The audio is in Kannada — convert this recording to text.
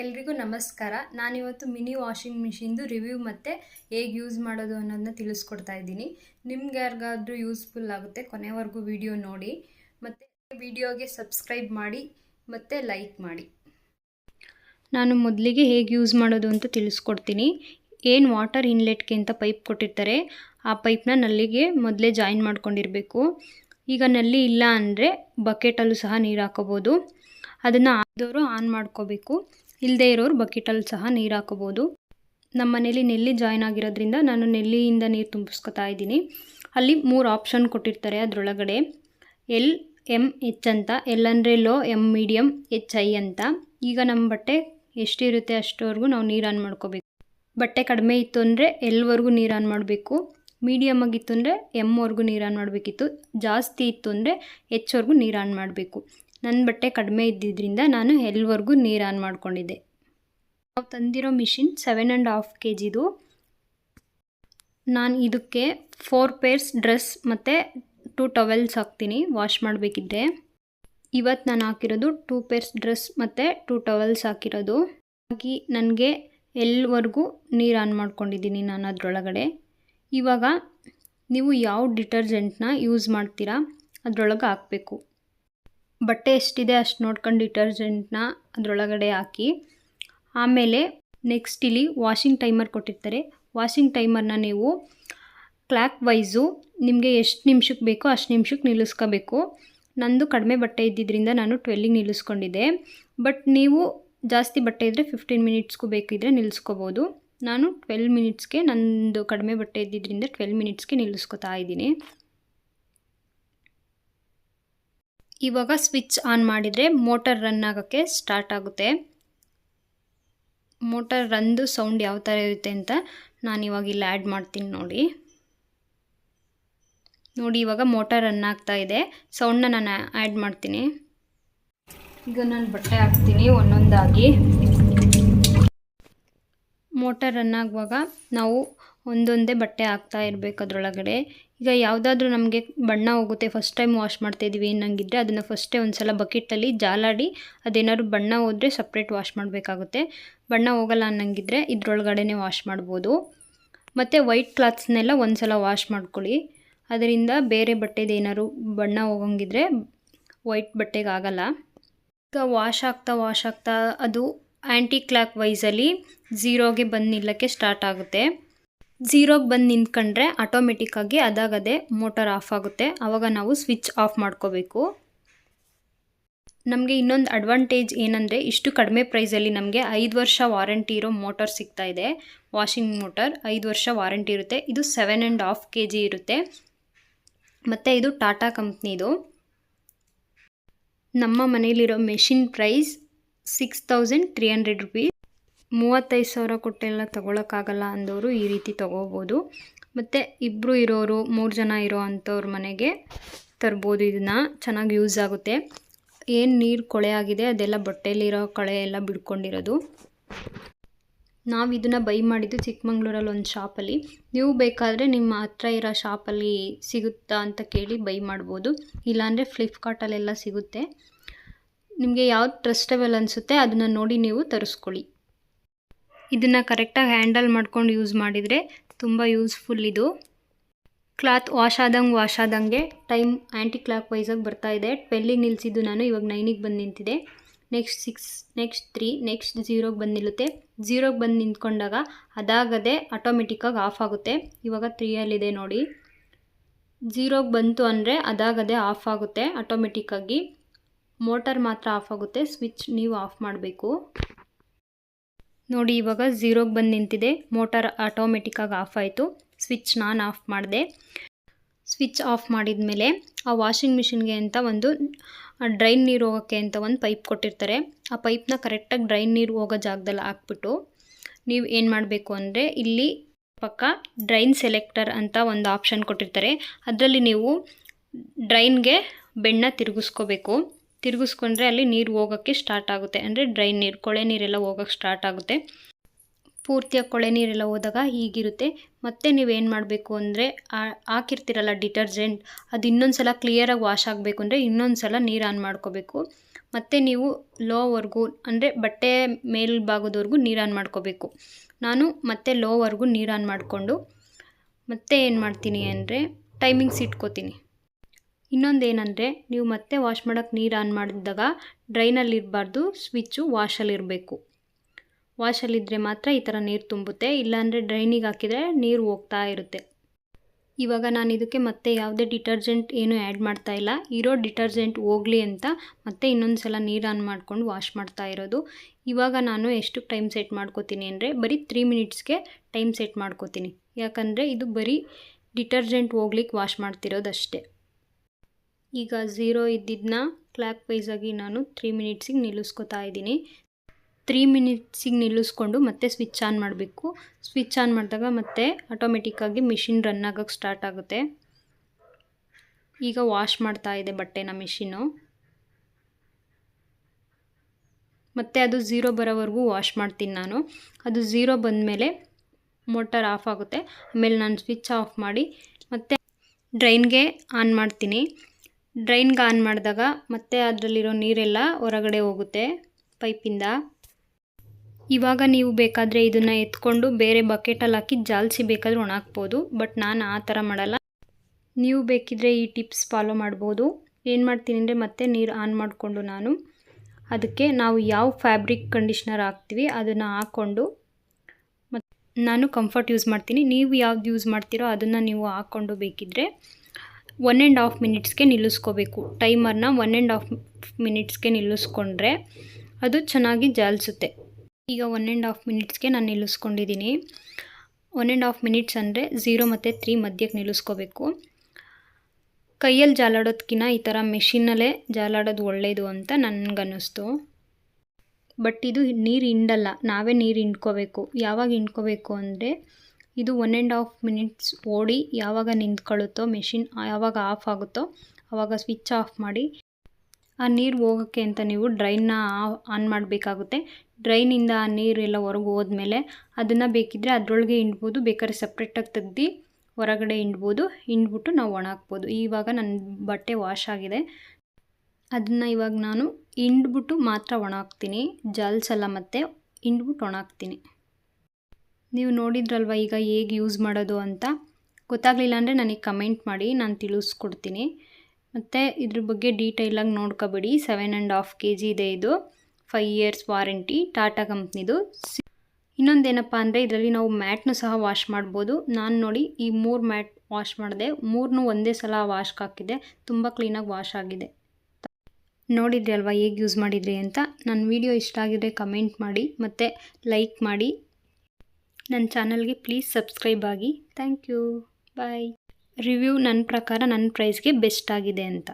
ಎಲ್ರಿಗೂ ನಮಸ್ಕಾರ. ನಾನಿವತ್ತು ಮಿನಿ ವಾಷಿಂಗ್ ಮಿಷಿನ್ದು ರಿವ್ಯೂ ಮತ್ತು ಹೇಗೆ ಯೂಸ್ ಮಾಡೋದು ಅನ್ನೋದನ್ನ ತಿಳಿಸ್ಕೊಡ್ತಾ ಇದ್ದೀನಿ. ನಿಮ್ಗೆ ಯಾರಿಗಾದರೂ ಯೂಸ್ಫುಲ್ ಆಗುತ್ತೆ, ಕೊನೆವರೆಗೂ ವಿಡಿಯೋ ನೋಡಿ. ಮತ್ತು ವಿಡಿಯೋಗೆ ಸಬ್ಸ್ಕ್ರೈಬ್ ಮಾಡಿ, ಮತ್ತು ಲೈಕ್ ಮಾಡಿ. ನಾನು ಮೊದಲಿಗೆ ಹೇಗೆ ಯೂಸ್ ಮಾಡೋದು ಅಂತ ತಿಳಿಸ್ಕೊಡ್ತೀನಿ. ಏನು ವಾಟರ್ ಇನ್ಲೆಟ್ಗೆ ಅಂತ ಪೈಪ್ ಕೊಟ್ಟಿರ್ತಾರೆ, ಆ ಪೈಪ್ನ ನಲ್ಲಿಗೆ ಮೊದಲೇ ಜಾಯಿನ್ ಮಾಡ್ಕೊಂಡಿರಬೇಕು. ಈಗ ನಲ್ಲಿ ಇಲ್ಲ ಅಂದರೆ ಬಕೆಟಲ್ಲೂ ಸಹ ನೀರು ಹಾಕೋಬೋದು. ಅದನ್ನು ಆದವರು ಆನ್ ಮಾಡ್ಕೋಬೇಕು. ಇಲ್ಲದೇ ಇರೋರು ಬಕೆಟಲ್ಲಿ ಸಹ ನೀರು ಹಾಕೋಬೋದು ನಮ್ಮ ಮನೇಲಿ ನೆಲ್ಲಿ ಜಾಯ್ನ್ ಆಗಿರೋದ್ರಿಂದ ನಾನು ನೆಲ್ಲಿಯಿಂದ ನೀರು ತುಂಬಿಸ್ಕೊತಾ ಇದ್ದೀನಿ. ಅಲ್ಲಿ ಮೂರು ಆಪ್ಷನ್ ಕೊಟ್ಟಿರ್ತಾರೆ ಅದರೊಳಗಡೆ. ಎಲ್ ಎಂ ಎಚ್ ಅಂತ. ಎಲ್ ಅಂದರೆ low M medium H, high ಅಂತ. ಈಗ ನಮ್ಮ ಬಟ್ಟೆ ಎಷ್ಟಿರುತ್ತೆ ಅಷ್ಟವರೆಗೂ ನಾವು ನೀರು ಆನ್ ಮಾಡ್ಕೋಬೇಕು. ಬಟ್ಟೆ ಕಡಿಮೆ ಇತ್ತು ಅಂದರೆ ಎಲ್ವರೆಗೂ ನೀರು ಆನ್ ಮಾಡಬೇಕು. ಮೀಡಿಯಮ್ ಆಗಿತ್ತು ಅಂದರೆ ಎಮ್ವರೆಗೂ ನೀರು ಆನ್ ಮಾಡಬೇಕಿತ್ತು. ಜಾಸ್ತಿ ಇತ್ತು ಅಂದರೆ ಎಚ್ವರೆಗೂ ನೀರು ಆನ್ ಮಾಡಬೇಕು. ನನ್ನ ಬಟ್ಟೆ ಕಡಿಮೆ ಇದ್ದಿದ್ದರಿಂದ ನಾನು ಎಲ್ವರೆಗೂ ನೀರು ಆನ್ ಮಾಡಿಕೊಂಡಿದ್ದೆ. ನಾವು ತಂದಿರೋ machine seven and half K ಜಿದು ನಾನು ಇದಕ್ಕೆ ಫೋರ್ ಪೇರ್ಸ್ ಡ್ರೆಸ್ ಮತ್ತು ಟೂ ಟವೆಲ್ಸ್ ಹಾಕ್ತೀನಿ ವಾಶ್ ಮಾಡಬೇಕಿದ್ದೆ ಇವತ್ತು ನಾನು ಹಾಕಿರೋದು ಟೂ ಪೇರ್ಸ್ ಡ್ರೆಸ್ ಮತ್ತು ಟೂ ಟವೆಲ್ಸ್ ಹಾಕಿರೋದು. ಹಾಗಾಗಿ ನನಗೆ ಎಲ್ವರೆಗೂ ನೀರು ಆನ್ ಮಾಡ್ಕೊಂಡಿದ್ದೀನಿ ನಾನು ಅದರೊಳಗಡೆ. ಇವಾಗ ನೀವು ಯಾವ ಡಿಟರ್ಜೆಂಟ್ನ ಯೂಸ್ ಮಾಡ್ತೀರಾ, ಅದರೊಳಗೆ ಹಾಕಬೇಕು. ಬಟ್ಟೆ ಎಷ್ಟಿದೆ ಅಷ್ಟು ನೋಡ್ಕೊಂಡು ಡಿಟರ್ಜೆಂಟ್ನ ಅದರೊಳಗಡೆ ಹಾಕಿ. ಆಮೇಲೆ ನೆಕ್ಸ್ಟ್ ಇಲ್ಲಿ ವಾಷಿಂಗ್ ಟೈಮರ್ ಕೊಟ್ಟಿರ್ತಾರೆ. ವಾಷಿಂಗ್ ಟೈಮರ್ನ ನೀವು ಕ್ಲಾಕ್ ವೈಸು ನಿಮಗೆ ಎಷ್ಟು ನಿಮಿಷಕ್ಕೆ ಬೇಕೋ ಅಷ್ಟು ನಿಮಿಷಕ್ಕೆ ನಿಲ್ಲಿಸ್ಕೋಬೇಕು. ನಂದು ಕಡಿಮೆ ಬಟ್ಟೆ ಇದ್ದಿದ್ದರಿಂದ ನಾನು ಟ್ವೆಲ್ಲಿಗೆ ನಿಲ್ಲಿಸ್ಕೊಂಡಿದ್ದೆ. ಬಟ್ ನೀವು ಜಾಸ್ತಿ ಬಟ್ಟೆ ಇದ್ದರೆ ಫಿಫ್ಟೀನ್ ಮಿನಿಟ್ಸ್ಗೂ ಬೇಕಿದ್ರೆ ನಿಲ್ಲಿಸ್ಕೋಬೋದು. ನಾನು ಟ್ವೆಲ್ ಮಿನಿಟ್ಸ್ಗೆ ನಂದು ಕಡಿಮೆ ಬಟ್ಟೆ ಇದ್ದಿದ್ದರಿಂದ ಟ್ವೆಲ್ ಮಿನಿಟ್ಸ್ಗೆ ನಿಲ್ಲಿಸ್ಕೊತಾ ಇದ್ದೀನಿ. ಇವಾಗ ಸ್ವಿಚ್ ಆನ್ ಮಾಡಿದರೆ ಮೋಟರ್ ರನ್ ಆಗೋಕ್ಕೆ ಸ್ಟಾರ್ಟ್ ಆಗುತ್ತೆ. ಮೋಟರ್ ರನ್ದು ಸೌಂಡ್ ಯಾವ ಥರ ಇರುತ್ತೆ ಅಂತ ನಾನು ಇವಾಗ ಇಲ್ಲಿ ಆ್ಯಡ್ ಮಾಡ್ತೀನಿ ನೋಡಿ. ನೋಡಿ, ಇವಾಗ ಮೋಟರ್ ರನ್ ಆಗ್ತಾ ಇದೆ. ಸೌಂಡನ್ನ ನಾನು ಆ್ಯಡ್ ಮಾಡ್ತೀನಿ. ಈಗ ನಾನು ಬಟ್ಟೆ ಹಾಕ್ತೀನಿ ಒಂದೊಂದಾಗಿ. ಮೋಟರ್ ರನ್ ಆಗುವಾಗ ನಾವು ಒಂದೊಂದೇ ಬಟ್ಟೆ ಹಾಕ್ತಾ ಇರಬೇಕು ಅದರೊಳಗಡೆ. ಈಗ ಯಾವುದಾದ್ರೂ ನಮಗೆ ಬಣ್ಣ ಹೋಗುತ್ತೆ ಫಸ್ಟ್ ಟೈಮ್ ವಾಶ್ ಮಾಡ್ತಾಯಿದ್ದೀವಿ ಅನ್ನಂಗಿದ್ರೆ ಅದನ್ನು ಫಸ್ಟೇ ಒಂದು ಸಲ ಬಕೆಟಲ್ಲಿ ಜಾಲಾಡಿ ಅದೇನಾದ್ರು ಬಣ್ಣ ಹೋದರೆ ಸಪ್ರೇಟ್ ವಾಶ್ ಮಾಡಬೇಕಾಗುತ್ತೆ. ಬಣ್ಣ ಹೋಗಲ್ಲ ಅನ್ನಂಗಿದ್ರೆ ಇದ್ರೊಳಗಡೆ ವಾಶ್ ಮಾಡ್ಬೋದು. ಮತ್ತು ವೈಟ್ ಕ್ಲಾತ್ಸ್ನೆಲ್ಲ ಒಂದು ಸಲ ವಾಶ್ ಮಾಡ್ಕೊಳ್ಳಿ. ಅದರಿಂದ ಬೇರೆ ಬಟ್ಟೆದು ಏನಾದ್ರು ಬಣ್ಣ ಹೋಗಂಗಿದ್ರೆ ವೈಟ್ ಬಟ್ಟೆಗೆ ಆಗಲ್ಲ. ಈಗ ವಾಶ್ ಆಗ್ತಾ ವಾಶ್ ಆಗ್ತಾ ಅದು ಆ್ಯಂಟಿ ಕ್ಲಾಕ್ ವೈಸಲ್ಲಿ ಝೀರೋಗೆ ಬಂದು ನಿಲ್ಲಕ್ಕೆ ಸ್ಟಾರ್ಟ್ ಆಗುತ್ತೆ. ಝೀರೋಗೆ ಬಂದು ನಿಂತ್ಕೊಂಡ್ರೆ ಆಟೋಮೆಟಿಕ್ಕಾಗಿ ಅದಾಗದೇ ಮೋಟರ್ ಆಫ್ ಆಗುತ್ತೆ. ಆವಾಗ ನಾವು ಸ್ವಿಚ್ ಆಫ್ ಮಾಡ್ಕೋಬೇಕು. ನಮಗೆ ಇನ್ನೊಂದು ಅಡ್ವಾಂಟೇಜ್ ಏನಂದರೆ ಇಷ್ಟು ಕಡಿಮೆ ಪ್ರೈಸಲ್ಲಿ ನಮಗೆ ಐದು ವರ್ಷ ವಾರಂಟಿ ಇರೋ ಮೋಟರ್ ಸಿಗ್ತಾ ಇದೆ. ವಾಷಿಂಗ್ ಮೋಟರ್ ಐದು ವರ್ಷ ವಾರಂಟಿ ಇರುತ್ತೆ. ಇದು seven and half K G ಇರುತ್ತೆ. ಮತ್ತು ಇದು ಟಾಟಾ ಕಂಪ್ನಿದು ನಮ್ಮ ಮನೇಲಿರೋ machine price six thousand three hundred rupees ಮೂವತ್ತೈದು ಸಾವಿರ ಕೊಟ್ಟೆಲ್ಲ ತೊಗೊಳಕ್ಕಾಗಲ್ಲ ಅಂದವರು ಈ ರೀತಿ ತೊಗೋಬೋದು. ಮತ್ತು ಇಬ್ಬರು ಇರೋರು, ಮೂರು ಜನ ಇರೋ ಅಂಥವ್ರ ಮನೆಗೆ ತರ್ಬೋದು. ಇದನ್ನು ಚೆನ್ನಾಗಿ ಯೂಸ್ ಆಗುತ್ತೆ. ಏನು ನೀರು ಕೊಳೆ ಆಗಿದೆ ಅದೆಲ್ಲ ಬಟ್ಟೆಯಲ್ಲಿರೋ ಕಳೆ ಎಲ್ಲ ಬಿಡ್ಕೊಂಡಿರೋದು. ನಾವು ಇದನ್ನು ಬೈ ಮಾಡಿದ್ದು ಚಿಕ್ಕಮಂಗ್ಳೂರಲ್ಲಿ ಒಂದು ಶಾಪಲ್ಲಿ ನೀವು ಬೇಕಾದರೆ ನಿಮ್ಮ ಹತ್ರ ಇರೋ ಶಾಪಲ್ಲಿ ಸಿಗುತ್ತಾ ಅಂತ ಕೇಳಿ ಬೈ ಮಾಡ್ಬೋದು. ಇಲ್ಲಾಂದರೆ ಫ್ಲಿಪ್ಕಾರ್ಟಲ್ಲೆಲ್ಲ ಸಿಗುತ್ತೆ. ನಿಮಗೆ ಯಾವ್ದು ಟ್ರಸ್ಟಬಲ್ ಅನಿಸುತ್ತೆ ಅದನ್ನು ನೋಡಿ ನೀವು ತರಿಸ್ಕೊಳ್ಳಿ. ಇದನ್ನು ಕರೆಕ್ಟಾಗಿ ಹ್ಯಾಂಡಲ್ ಮಾಡ್ಕೊಂಡು ಯೂಸ್ ಮಾಡಿದರೆ ತುಂಬ ಯೂಸ್ಫುಲ್ ಇದು. ಕ್ಲಾತ್ ವಾಶ್ ಆದಂಗೆ ವಾಶ್ ಆದಂಗೆ ಟೈಮ್ ಆ್ಯಂಟಿ ಕ್ಲಾಕ್ ವೈಸಾಗಿ ಬರ್ತಾ ಇದೆ. ಟ್ವೆಲ್ಲಿಗೆ ನಿಲ್ಲಿಸಿದ್ದು ನಾನು, ಇವಾಗ ನೈನಿಗೆ ಬಂದು ನಿಂತಿದೆ. Next six, next three, next ಝೀರೋಗೆ ಬಂದು ನಿಲ್ಲುತ್ತೆ. ಝೀರೋಗೆ ಬಂದು ನಿಂತ್ಕೊಂಡಾಗ ಅದಾಗದೆ ಆಟೋಮೆಟಿಕ್ಕಾಗಿ ಆಫ್ ಆಗುತ್ತೆ. ಇವಾಗ ತ್ರೀಯಲ್ಲಿದೆ ನೋಡಿ. ಝೀರೋಗೆ ಬಂತು ಅಂದರೆ ಅದಾಗದೆ ಆಫ್ ಆಗುತ್ತೆ ಆಟೋಮೆಟಿಕ್ಕಾಗಿ ಮೋಟರ್ ಮಾತ್ರ ಆಫ್ ಆಗುತ್ತೆ, ಸ್ವಿಚ್ ನೀವು ಆಫ್ ಮಾಡಬೇಕು. ನೋಡಿ, ಇವಾಗ ಝೀರೋಗೆ ಬಂದು ನಿಂತಿದೆ. ಮೋಟಾರ್ ಆಟೋಮೆಟಿಕ್ಕಾಗಿ ಆಫ್ ಆಯಿತು. ಸ್ವಿಚ್ ನಾನು ಆಫ್ ಮಾಡಿದೆ. ಸ್ವಿಚ್ ಆಫ್ ಮಾಡಿದ ಮೇಲೆ ಆ ವಾಷಿಂಗ್ ಮಿಷಿನ್ಗೆ ಅಂತ ಒಂದು ಡ್ರೈನ್ ನೀರು ಹೋಗೋಕ್ಕೆ ಅಂತ ಒಂದು ಪೈಪ್ ಕೊಟ್ಟಿರ್ತಾರೆ. ಆ ಪೈಪ್ನ ಕರೆಕ್ಟಾಗಿ ಡ್ರೈನ್ ನೀರು ಹೋಗೋ ಜಾಗದಲ್ಲಿ ಹಾಕ್ಬಿಟ್ಟು ನೀವು ಏನು ಮಾಡಬೇಕು ಅಂದರೆ ಇಲ್ಲಿ ಪಕ್ಕ ಡ್ರೈನ್ ಸೆಲೆಕ್ಟರ್ ಅಂತ ಒಂದು ಆಪ್ಷನ್ ಕೊಟ್ಟಿರ್ತಾರೆ. ಅದರಲ್ಲಿ ನೀವು ಡ್ರೈನ್ಗೆ ಬೆಣ್ಣ ತಿರುಗಿಸ್ಕೋಬೇಕು. ತಿರುಗಿಸ್ಕೊಂಡ್ರೆ ಅಲ್ಲಿ ನೀರು ಹೋಗೋಕ್ಕೆ ಸ್ಟಾರ್ಟ್ ಆಗುತ್ತೆ. ಅಂದರೆ ಡ್ರೈ ನೀರು, ಕೊಳೆ ನೀರೆಲ್ಲ ಹೋಗೋಕ್ಕೆ ಸ್ಟಾರ್ಟ್ ಆಗುತ್ತೆ. ಪೂರ್ತಿಯಾಗಿ ಕೊಳೆ ನೀರೆಲ್ಲ ಹೋದಾಗ ಹೀಗಿರುತ್ತೆ. ಮತ್ತೆ ನೀವೇನು ಮಾಡಬೇಕು ಅಂದರೆ ಹಾಕಿರ್ತೀರಲ್ಲ ಡಿಟರ್ಜೆಂಟ್ ಅದು ಇನ್ನೊಂದು ಸಲ ಕ್ಲಿಯರಾಗಿ ವಾಶ್ ಆಗಬೇಕು ಅಂದರೆ ಇನ್ನೊಂದು ಸಲ ನೀರು ಆನ್ ಮಾಡ್ಕೋಬೇಕು. ಮತ್ತು ನೀವು ಲೋವರೆಗೂ ಅಂದರೆ ಬಟ್ಟೆ ಮೇಲ್ಭಾಗದವರೆಗೂ ನೀರು ಆನ್ ಮಾಡ್ಕೋಬೇಕು. ನಾನು ಮತ್ತೆ ಲೋವರೆಗೂ ನೀರು ಆನ್ ಮಾಡಿಕೊಂಡು, ಮತ್ತೆ ಏನು ಮಾಡ್ತೀನಿ ಅಂದರೆ ಟೈಮಿಂಗ್ಸ್ ಇಟ್ಕೋತೀನಿ. ಇನ್ನೊಂದು ಏನಂದರೆ ನೀವು ಮತ್ತೆ ವಾಶ್ ಮಾಡೋಕ್ಕೆ ನೀರು ಆನ್ ಮಾಡಿದಾಗ ಡ್ರೈನಲ್ಲಿ ಇರಬಾರ್ದು ಸ್ವಿಚ್ಚು ವಾಶಲ್ಲಿರಬೇಕು ವಾಶಲ್ಲಿದ್ದರೆ ಮಾತ್ರ ಈ ಥರ ನೀರು ತುಂಬುತ್ತೆ, ಇಲ್ಲಾಂದರೆ ಡ್ರೈನಿಗೆ ಹಾಕಿದರೆ ನೀರು ಹೋಗ್ತಾ ಇರುತ್ತೆ. ಇವಾಗ ನಾನು ಇದಕ್ಕೆ ಮತ್ತೆ ಯಾವುದೇ ಡಿಟರ್ಜೆಂಟ್ ಏನೂ ಆ್ಯಡ್ ಮಾಡ್ತಾ ಇಲ್ಲ. ಇರೋ ಡಿಟರ್ಜೆಂಟ್ ಹೋಗಲಿ ಅಂತ ಮತ್ತೆ ಇನ್ನೊಂದು ಸಲ ನೀರು ಆನ್ ಮಾಡ್ಕೊಂಡು ವಾಶ್ ಮಾಡ್ತಾ ಇರೋದು. ಇವಾಗ ನಾನು ಎಷ್ಟು ಟೈಮ್ ಸೆಟ್ ಮಾಡ್ಕೋತೀನಿ ಅಂದರೆ ಬರೀ ತ್ರೀ ಮಿನಿಟ್ಸ್ಗೆ ಟೈಮ್ ಸೆಟ್ ಮಾಡ್ಕೋತೀನಿ. ಯಾಕಂದರೆ ಇದು ಬರೀ ಡಿಟರ್ಜೆಂಟ್ ಹೋಗ್ಲಿಕ್ಕೆ ವಾಶ್ ಮಾಡ್ತಿರೋದಷ್ಟೇ. ಈಗ ಝೀರೋ ಇದ್ದಿದ್ದನ್ನ ಕ್ಲಾಕ್ ವೈಸಾಗಿ ನಾನು ತ್ರೀ ಮಿನಿಟ್ಸಿಗೆ ನಿಲ್ಲಿಸ್ಕೊತಾ ಇದ್ದೀನಿ. ತ್ರೀ ಮಿನಿಟ್ಸಿಗೆ ನಿಲ್ಲಿಸ್ಕೊಂಡು ಮತ್ತೆ ಸ್ವಿಚ್ ಆನ್ ಮಾಡಬೇಕು. ಸ್ವಿಚ್ ಆನ್ ಮಾಡಿದಾಗ ಮತ್ತೆ ಆಟೋಮೆಟಿಕ್ಕಾಗಿ ಮಿಷಿನ್ ರನ್ ಆಗೋಕ್ಕೆ ಸ್ಟಾರ್ಟ್ ಆಗುತ್ತೆ. ಈಗ ವಾಶ್ ಮಾಡ್ತಾ ಇದೆ ಬಟ್ಟೆನ ಮಿಷಿನು ಮತ್ತು ಅದು ಝೀರೋ ಬರೋವರೆಗೂ ವಾಶ್ ಮಾಡ್ತೀನಿ ನಾನು. ಅದು ಝೀರೋ ಬಂದಮೇಲೆ ಮೋಟರ್ ಆಫ್ ಆಗುತ್ತೆ. ಆಮೇಲೆ ನಾನು ಸ್ವಿಚ್ ಆಫ್ ಮಾಡಿ ಮತ್ತೆ ಡ್ರೈನ್ಗೆ ಆನ್ ಮಾಡ್ತೀನಿ. ಡ್ರೈನ್ಗೆ ಆನ್ ಮಾಡಿದಾಗ ಮತ್ತೆ ಅದರಲ್ಲಿರೋ ನೀರೆಲ್ಲ ಹೊರಗಡೆ ಹೋಗುತ್ತೆ ಪೈಪಿಂದ. ಇವಾಗ ನೀವು ಬೇಕಾದರೆ ಇದನ್ನು ಎತ್ಕೊಂಡು ಬೇರೆ ಬಕೆಟಲ್ಲಿ ಹಾಕಿ ಜಾಲಿಸಿ ಬೇಕಾದರೂ ಒಣಾಕ್ಬೋದು, ಬಟ್ ನಾನು ಆ ಥರ ಮಾಡಲ್ಲ. ನೀವು ಬೇಕಿದ್ರೆ ಈ ಟಿಪ್ಸ್ ಫಾಲೋ ಮಾಡ್ಬೋದು. ಏನು ಮಾಡ್ತೀನಿ ಅಂದರೆ ಮತ್ತೆ ನೀರು ಆನ್ ಮಾಡಿಕೊಂಡು ನಾನು ಅದಕ್ಕೆ ನಾವು ಯಾವ ಫ್ಯಾಬ್ರಿಕ್ ಕಂಡೀಷ್ನರ್ ಹಾಕ್ತೀವಿ ಅದನ್ನು ಹಾಕ್ಕೊಂಡು ಮತ್ತು ನಾನು ಕಂಫರ್ಟ್ ಯೂಸ್ ಮಾಡ್ತೀನಿ. ನೀವು ಯಾವ್ದು ಯೂಸ್ ಮಾಡ್ತೀರೋ ಅದನ್ನು ನೀವು ಹಾಕ್ಕೊಂಡು ಬೇಕಿದ್ದರೆ ಒನ್ ಆ್ಯಂಡ್ ಹಾಫ್ ಮಿನಿಟ್ಸ್ಗೆ ನಿಲ್ಲಿಸ್ಕೋಬೇಕು. ಟೈಮರ್ನ ಒನ್ ಆ್ಯಂಡ್ ಹಾಫ್ ಮಿನಿಟ್ಸ್ಗೆ ನಿಲ್ಲಿಸ್ಕೊಂಡ್ರೆ ಅದು ಚೆನ್ನಾಗಿ ಜಾಲಿಸುತ್ತೆ. ಈಗ ಒನ್ ಆ್ಯಂಡ್ ಹಾಫ್ ಮಿನಿಟ್ಸ್ಗೆ ನಾನು ನಿಲ್ಲಿಸ್ಕೊಂಡಿದ್ದೀನಿ ಒನ್ ಆ್ಯಂಡ್ ಹಾಫ್ ಮಿನಿಟ್ಸ್ ಅಂದರೆ ಝೀರೋ ಮತ್ತು ತ್ರೀ ಮಧ್ಯಕ್ಕೆ ನಿಲ್ಲಿಸ್ಕೋಬೇಕು. ಕೈಯಲ್ಲಿ ಜಾಲಾಡೋದಕ್ಕಿಂತ ಈ ಥರ ಮೆಷಿನಲ್ಲೇ ಜಾಲಾಡೋದು ಒಳ್ಳೆಯದು ಅಂತ ನನಗನ್ನಿಸ್ತು. ಬಟ್ ಇದು ನೀರು ಹಿಂಡಲ್ಲ. ನಾವೇ ನೀರು ಹಿಂಡ್ಕೋಬೇಕು. ಯಾವಾಗ ಹಿಂಡ್ಕೋಬೇಕು ಅಂದರೆ ಇದು ಒನ್ ಆ್ಯಂಡ್ ಹಾಫ್ ಮಿನಿಟ್ಸ್ ಓಡಿ ಯಾವಾಗ ನಿಂತ್ಕೊಳ್ಳುತ್ತೋ ಮೆಷಿನ್ ಯಾವಾಗ ಆಫ್ ಆಗುತ್ತೋ ಆವಾಗ ಸ್ವಿಚ್ ಆಫ್ ಮಾಡಿ ಆ ನೀರು ಹೋಗೋಕ್ಕೆ ಅಂತ ನೀವು ಡ್ರೈನ್ನ ಆನ್ ಮಾಡಬೇಕಾಗುತ್ತೆ. ಡ್ರೈನಿಂದ ಆ ನೀರೆಲ್ಲ ಹೊರಗೆ ಹೋದ್ಮೇಲೆ ಅದನ್ನು ಬೇಕಿದ್ದರೆ ಅದರೊಳಗೆ ಹಿಂಡ್ಬೋದು, ಬೇಕಾದ್ರೆ ಸಪ್ರೇಟಾಗಿ ತೆಗ್ದು ಹೊರಗಡೆ ಹಿಂಡ್ಬೋದು, ಹಿಂಡ್ಬಿಟ್ಟು ನಾವು ಒಣ ಹಾಕ್ಬೋದು. ಇವಾಗ ನನ್ನ ಬಟ್ಟೆ ವಾಶ್ ಆಗಿದೆ. ಅದನ್ನು ಇವಾಗ ನಾನು ಹಿಂಡ್ಬಿಟ್ಟು ಮಾತ್ರ ಒಣ ಹಾಕ್ತೀನಿ. ಜಾಲ್ಸಲ್ಲ ಮತ್ತು ಹಿಂಡ್ಬಿಟ್ಟು ಒಣಾಕ್ತೀನಿ ನೀವು ನೋಡಿದ್ರಲ್ವ ಈಗ ಹೇಗೆ ಯೂಸ್ ಮಾಡೋದು ಅಂತ? ಗೊತ್ತಾಗಲಿಲ್ಲ ಅಂದರೆ ನನಗೆ ಕಮೆಂಟ್ ಮಾಡಿ, ನಾನು ತಿಳಿಸ್ಕೊಡ್ತೀನಿ. ಮತ್ತು ಇದ್ರ ಬಗ್ಗೆ ಡೀಟೇಲಾಗಿ ನೋಡ್ಕೊಬೇಡಿ. Seven and half K G ಇದೆ. ಇದು ಫೈವ್ ಇಯರ್ಸ್ ವಾರಂಟಿ ಟಾಟಾ ಕಂಪ್ನಿದು ಇನ್ನೊಂದೇನಪ್ಪ ಅಂದರೆ ಇದರಲ್ಲಿ ನಾವು ಮ್ಯಾಟ್ನು ಸಹ ವಾಶ್ ಮಾಡ್ಬೋದು. ನಾನು ನೋಡಿ ಈ ಮೂರು ಮ್ಯಾಟ್ ವಾಶ್ ಮಾಡಿದೆ. ಮೂರನ್ನೂ ಒಂದೇ ಸಲ ವಾಶ್ಗೆ ಹಾಕಿದೆ. ತುಂಬ ಕ್ಲೀನಾಗಿ ವಾಶ್ ಆಗಿದೆ. ನೋಡಿದ್ರಿ ಅಲ್ವಾ ಹೇಗೆ ಯೂಸ್ ಮಾಡಿದ್ರಿ ಅಂತ? ನನ್ನ ವಿಡಿಯೋ ಇಷ್ಟ ಆಗಿದ್ರೆ ಕಮೆಂಟ್ ಮಾಡಿ, ಮತ್ತು ಲೈಕ್ ಮಾಡಿ. ನನ್ನ ಚಾನಲ್ಗೆ ಪ್ಲೀಸ್ ಸಬ್ಸ್ಕ್ರೈಬ್ ಆಗಿ. Thank you. ಬಾಯ್. ರಿವ್ಯೂ ನನ್ನ ಪ್ರಕಾರ ನನ್ನ ಪ್ರೈಸ್ಗೆ ಬೆಸ್ಟ್ ಆಗಿದೆ ಅಂತ.